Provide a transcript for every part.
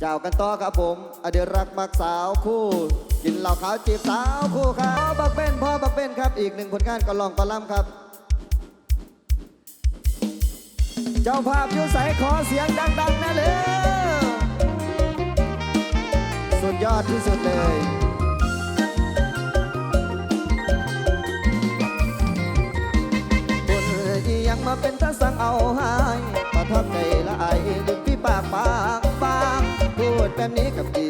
เจ้ากันต่อครับผมอดีรักมักสาวคู่กินเหล้าขาวจีบสาวคู่ครับพ่อบักเป็นพ่อบักเป็นครับ อีกหนึ่งผลงานก็ลองกล่ำครับ เจ้าภาพอยู่ใสขอเสียงดังๆนะเลยสุดยอดที่สุดเลยคนยังมาเป็นท่าสังเอาให้ยประทับใจละไอ i'm pé, amiga, fica.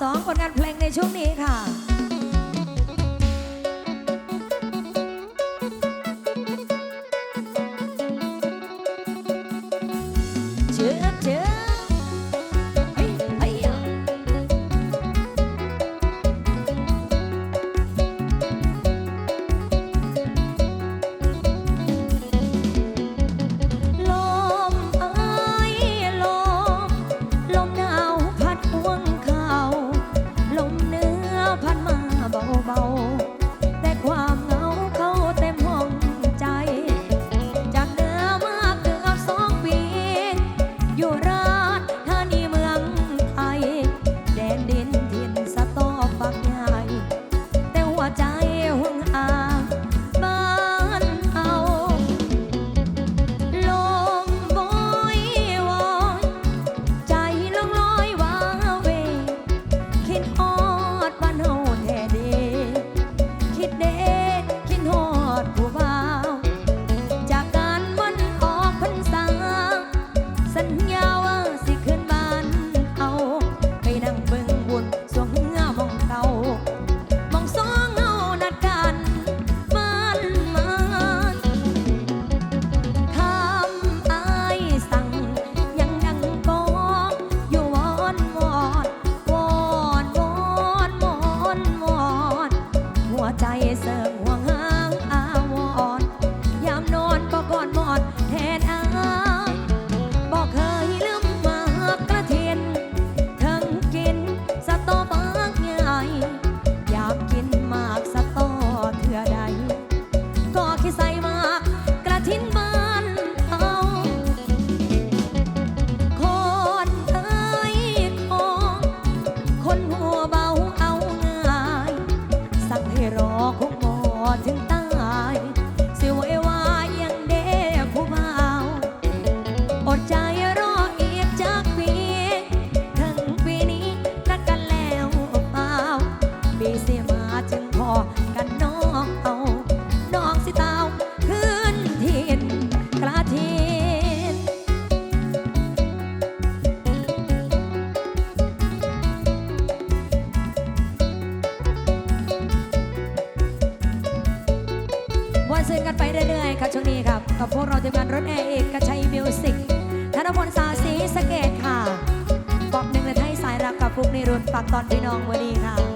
สองผลงานเพลงในช่วงนี้ค่ะ รมนสาสีสเกตค่ะ บอกหนึ่งในไทยสายรักกับฟุกในรุ่นฝากตอนพี่น้องวันดี้ค่ะ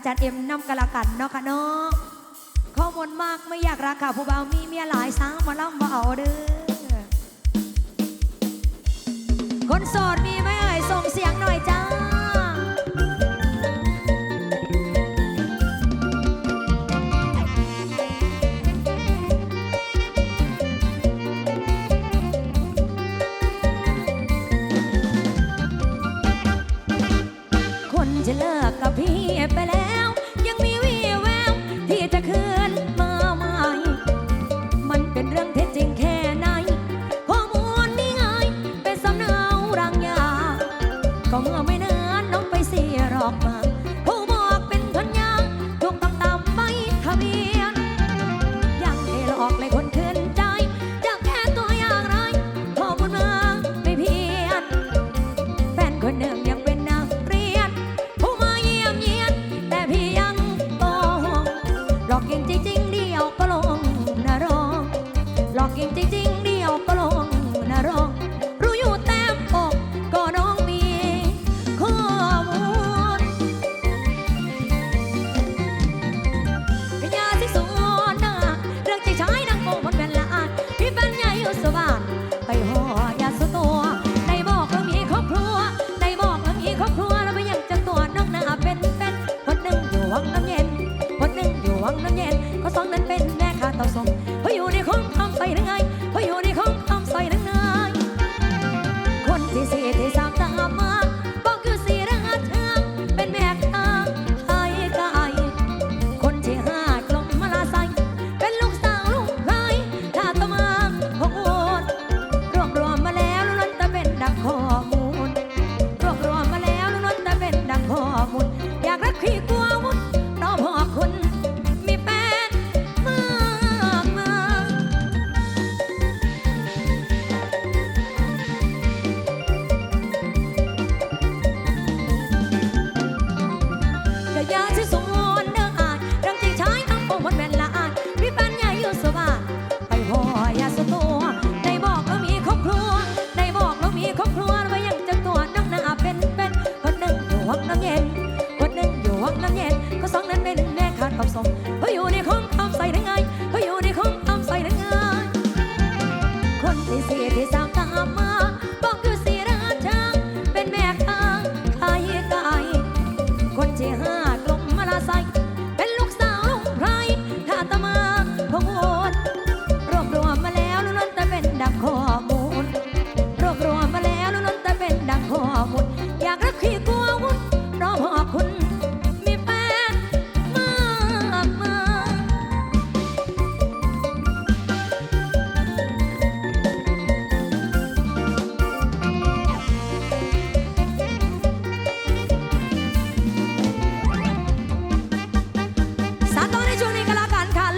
อาจารย์เอ็มน้ำกะละกันเนาะค่ะเนาะข้อมูลมากไม่อยากรักค่ะผู้บ่าวมีเมียหลายสาวมาล่องมาเอาเด้อคนโสดมีไหมเอ่ยส่งเสียงหน่อยจ้า